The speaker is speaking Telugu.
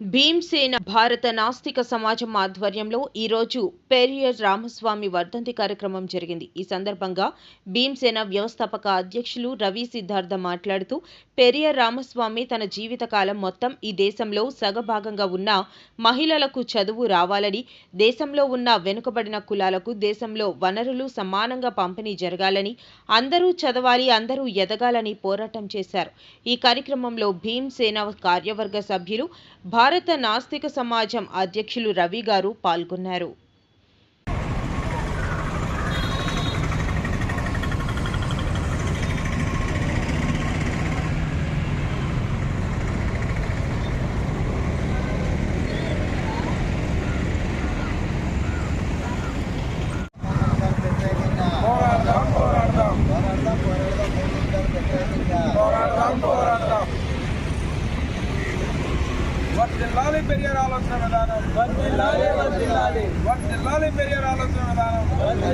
భీమ్సేన భారత నాస్తిక సమాజం ఆధ్వర్యంలో ఈరోజు పెరియర్ రామస్వామి వర్ధంతి కార్యక్రమం జరిగింది. ఈ సందర్భంగా భీమ్సేన వ్యవస్థాపక అధ్యక్షులు రవి సిద్ధార్థ మాట్లాడుతూ పెరియర్ రామస్వామి తన జీవితకాలం మొత్తం ఈ దేశంలో సగభాగంగా ఉన్న మహిళలకు చదువు రావాలని దేశంలో ఉన్న వెనుకబడిన కులాలకు దేశంలో వనరులు సమానంగా పంపిణీ జరగాలని అందరూ చదవాలి అందరూ ఎదగాలని పోరాటం చేశారు. ఈ కార్యక్రమంలో భీమ్సేన కార్యవర్గ సభ్యులు భారత నాస్తిక సమాజం అధ్యక్షులు రవి గారు పాల్గొన్నారు పోరాడదాం పోరాడదాం పోరాడదాం పోరాడదాం పోరాడదాం వర్తిల్లాలి వర్దిల్లాలి పెరియార్ ఆలోచన విధానం. వర్తిల్లాలి వర్తిల్లాలి వర్తిల్లాలి పెరియార్ ఆలోచన విధానం. వర్ధిల్లాలి